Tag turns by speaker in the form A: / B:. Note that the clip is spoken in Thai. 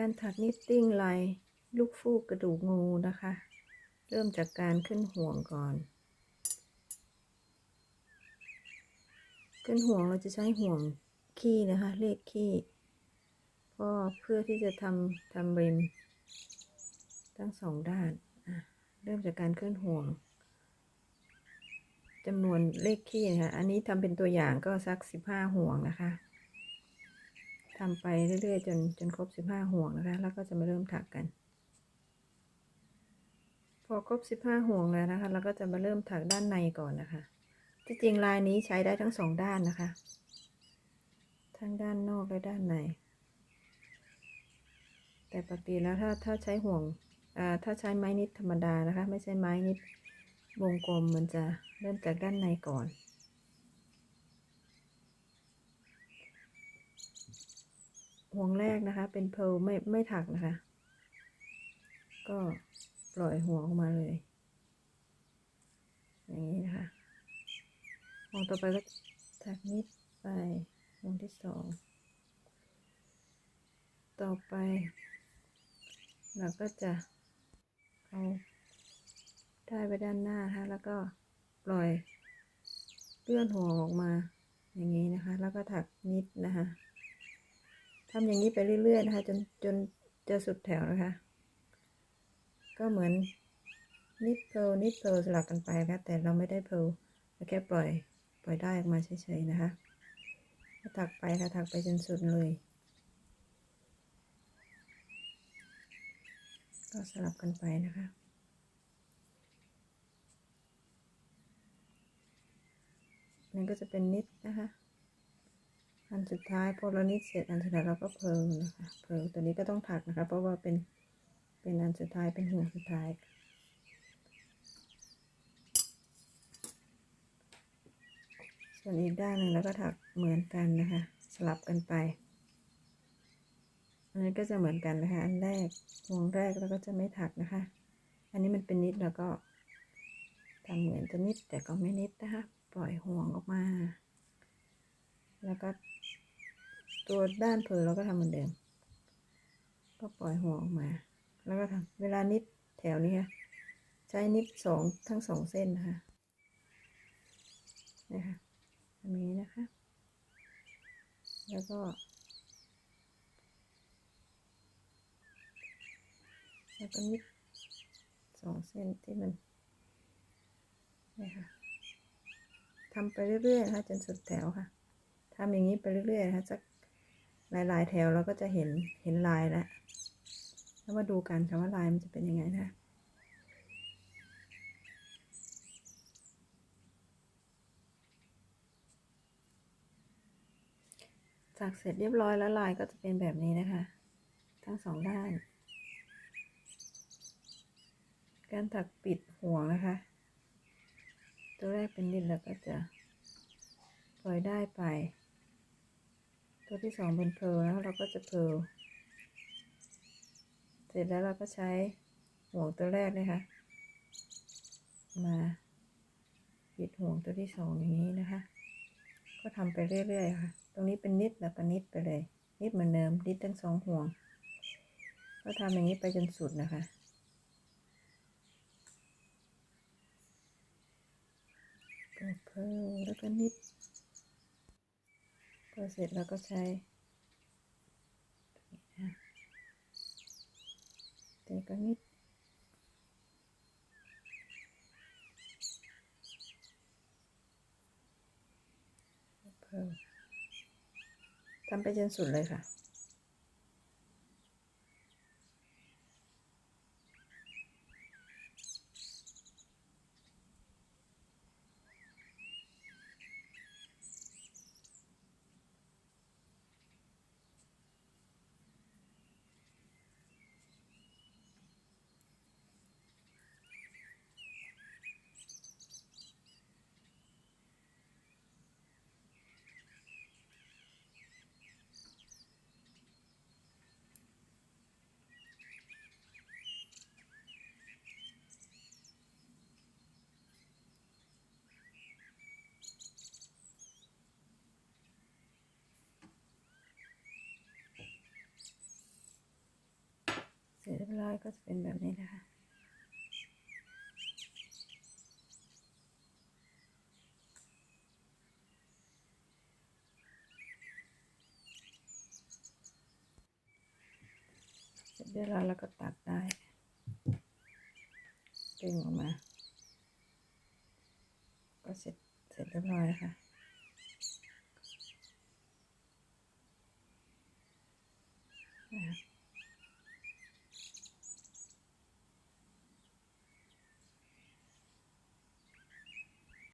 A: การถักนิตติ้งลายลูกฟูกกระดูกงูนะคะ เริ่มจากการขึ้นห่วงก่อน ขึ้นห่วงเราจะใช้ห่วงขี้นะคะ เลขขี้ก็เพื่อที่จะทำทำริมทั้งสองด้านเริ่มจากการขึ้นห่วงจำนวนเลขขี้นะคะ อันนี้ทำเป็นตัวอย่างก็สักสิบห้าห่วงนะคะ ทำไปเรื่อยๆ จนจนครบสิบห้าห่วงนะคะ แล้วก็จะมาเริ่มถักกัน พอครบสิบห้าห่วงแล้วนะคะ เราก็จะมาเริ่มถักด้านในก่อนนะคะ ที่จริงลายนี้ใช้ได้ทั้งสองด้านนะคะ ทั้งด้านนอกและด้านใน แต่ปกติแล้วถ้าถ้าใช้ห่วงอ่าถ้าใช้ไม้นิดธรรมดานะคะ ไม่ใช่ไม้นิดวงกลมมันจะเริ่มจากด้านในก่อน ห่วงแรกนะคะ เป็นเพลไม่ไม่ถักนะคะ ก็ปล่อยห่วงออกมาเลย อย่างนี้นะคะห่วงต่อไปก็ถักนิดไปห่วงที่สองต่อไป เราก็จะเอาได้ไปด้านหน้านะคะแล้วก็ปล่อยเลื่อนห่วงออกมา อย่างนี้นะคะ แล้วก็ถักนิดนะคะ ทำอย่างนี้ไปเรื่อยๆนะคะ จนจนจะสุดแถวนะคะ ก็เหมือนนิดเพลนิดเพลสลับกันไปนะคะแต่เราไม่ได้เพลเราแค่ปล่อยปล่อยได้ออกมาเฉยๆนะคะถักไปค่ะถักไปจนสุดเลย ก็สลับกันไปนะคะนั่นก็จะเป็นนิดนะคะ สุดท้ายพอเรานิดเสร็จอันสุดท้ายเราก็เพลิงนะคะเพลิงตัวนี้ก็ต้องถักนะคะ เพราะว่าเป็นเป็นอันสุดท้ายเป็นห่วงสุดท้ายส่วนอีกด้านหนึ่งแล้วก็ถักเหมือนกันนะคะ สลับกันไปอันนี้ก็จะเหมือนกันนะคะ อันแรกห่วงแรกแล้วก็จะไม่ถักนะคะ อันนี้มันเป็นนิดแล้วก็ทำเหมือนจะนิดแต่ก็ไม่นิดนะคะ ปล่อยห่วงออกมา แล้วก็ ตัวด้านเพลเราก็ทำเหมือนเดิม ก็ปล่อยห่วงออกมา แล้วก็ทำเวลานิดแถวนี้ค่ะใช้นิดสองทั้งสองเส้นนะคะนะคะอย่างนี้นะคะ แล้วก็ แล้วก็นิดสองเส้นที่มันนี่ค่ะทำไปเรื่อยๆนะคะจนสุดแถวค่ะทำอย่างนี้ไปเรื่อยๆนะคะสัก หลายแถวเราก็จะเห็นเห็นลายแล้วแล้วมาดูกันค่ะว่าลายมันจะเป็นยังไงนะจากเสร็จเรียบร้อยแล้วลายก็จะเป็นแบบนี้นะคะ ทั้งสองด้าน การถักปิดห่วงนะคะ ตัวแรกเป็นนิดแล้วก็จะปล่อยได้ไป ตัวที่สองเป็นเพลแล้วเราก็จะเพลเสร็จแล้วเราก็ใช้ห่วงตัวแรกนะคะ มาปิดห่วงตัวที่สองอย่างนี้นะคะ ก็ทำไปเรื่อยๆค่ะ ตรงนี้เป็นนิดแล้วก็นิดไปเลย นิดเหมือนเดิมนิดทั้งสองห่วง ก็ทำอย่างนี้ไปจนสุดนะคะเปิดเพิ่มแล้วก็นิด พอเสร็จแล้วก็ใช้แต่ก็นิดทำไปจนสุดเลยค่ะ ร็จเรียบร้อยก็จะเป็นแบบนี้นะคะ เสร็จเรียบร้อยแล้วก็ตัดได้ดึงออกมา ก็เสร็จเสร็จเรียบร้อยค่ะนะคะ